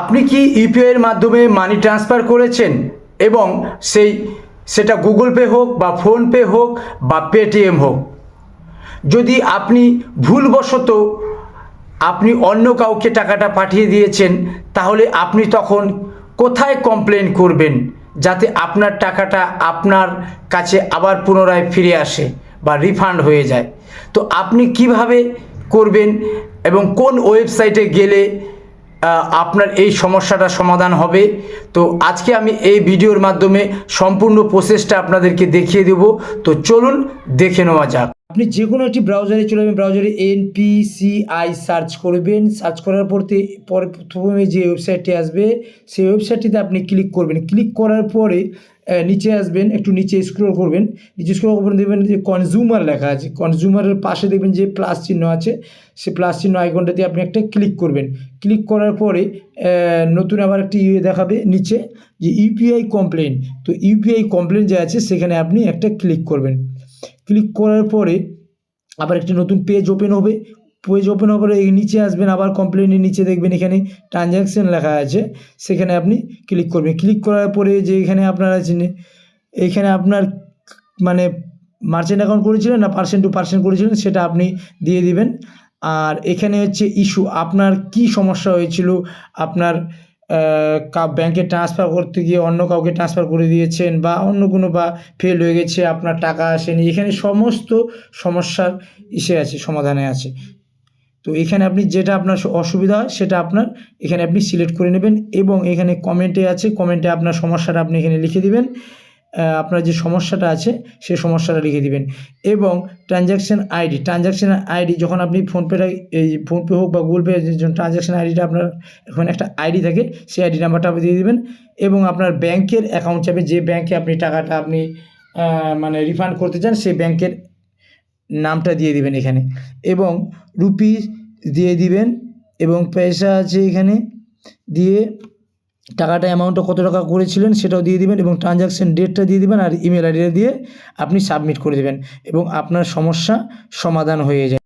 আপনি কি ইউপিআইয়ের মাধ্যমে মানি ট্রান্সফার করেছেন? এবং সেই, সেটা গুগল পে হোক বা ফোনপে হোক বা পেটিএম হোক। যদি আপনি ভুলবশত আপনি অন্য কাউকে টাকাটা পাঠিয়ে দিয়েছেন, তাহলে আপনি তখন কোথায় কমপ্লেন করবেন? যাতে আপনার টাকাটা আপনার কাছে আবার পুনরায় ফিরে আসে বা রিফান্ড হয়ে যায়। তো আপনি কীভাবে করবেন এবং কোন ওয়েবসাইটে গেলে আপনার এই সমস্যাটা সমাধান হবে। তো আজকে আমি এই ভিডিওর মাধ্যমে সম্পূর্ণ প্রসেসটা আপনাদেরকে দেখিয়ে দেব। তো চলুন দেখে নেওয়া যাক। আপনি যে কোনো একটি ব্রাউজারে চলে যাবেন ব্রাউজারে এনপিসিআই সার্চ করবেন। সার্চ করার পরতে, পরে প্রথমে যে ওয়েবসাইটটি আসবে, সেই ওয়েবসাইটটিতে আপনি ক্লিক করবেন। ক্লিক করার পরে নিচে আসবেন, একটু নিচে স্ক্রোল করবেন। নিচে স্ক্রল করবেন দেখবেন যে কনজিউমার লেখা আছে। কনজিউমারের পাশে দেখবেন যে প্লাস চিহ্ন আছে। সে প্লাস চিহ্ন আইকনটাতে আপনি একটা ক্লিক করবেন। ক্লিক করার পরে নতুন আবার একটি ইয়ে দেখাবে নিচে, যে ইউপিআই কমপ্লেন তো ইউপিআই কমপ্লেন যে আছে, সেখানে আপনি একটা ক্লিক করবেন। ক্লিক করার পরে আবার একটি নতুন পেজ ওপেন হবে। পেজ ওপেন হওয়ার পরে নিচে আসবেন, আবার কমপ্লেনের নিচে দেখবেন এখানে ট্রানজ্যাকশন লেখা আছে। সেখানে আপনি ক্লিক করবেন। ক্লিক করার পরে যে এখানে আপনার আছে নে- এইখানে আপনার মানে মার্চেন্ট অ্যাকাউন্ট করেছিলেন না পার্সেন্ট টু পার্সেন্ট করেছিলেন, সেটা আপনি দিয়ে দিবেন। আর এখানে হচ্ছে ইস্যু আপনার কি সমস্যা হয়েছিল, আপনার ব্যাংকে ট্রান্সফার করতে গিয়ে অন্য কাউকে ট্রান্সফার করে দিয়েছেন বা অন্য কোনো বা ফেল হয়ে গেছে, আপনার টাকা আসেনি, এখানে সমস্ত সমস্যার ইসে আছে, সমাধানে আছে। তো এখানে আপনি যেটা আপনার অসুবিধা হয়, সেটা আপনার এখানে আপনি সিলেক্ট করে নেবেন এবং এখানে কমেন্টে আছে কমেন্টে আপনার সমস্যাটা আপনি এখানে লিখে দিবেন। আপনার যে সমস্যাটা আছে সেই সমস্যাটা লিখে দিবেন। এবং ট্রানজ্যাকশান আইডি ট্রানজ্যাকশান আইডি যখন আপনি ফোনপেটা এই ফোনপে হোক বা গুগল পে ট্রানজ্যাকশান আইডিটা আপনার এখন একটা আইডি থাকে, সেই আইডি নাম্বারটা আপনি দিয়ে দেবেন। এবং আপনার ব্যাংকের অ্যাকাউন্ট চাপে যে ব্যাংকে আপনি টাকাটা আপনি মানে রিফান্ড করতে চান, সেই ব্যাংকের নামটা দিয়ে দিবেন এখানে। এবং রুপি দিয়ে দিবেন, এবং পয়সা আছে এখানে, দিয়ে টাকাটা অ্যামাউন্টটা কত টাকা করেছিলেন সেটাও দিয়ে দিবেন এবং ট্রানজ্যাকশান ডেটটা দিয়ে দিবেন আর ইমেল আইডিটা দিয়ে আপনি সাবমিট করে দেবেন এবং আপনার সমস্যা সমাধান হয়ে যায়।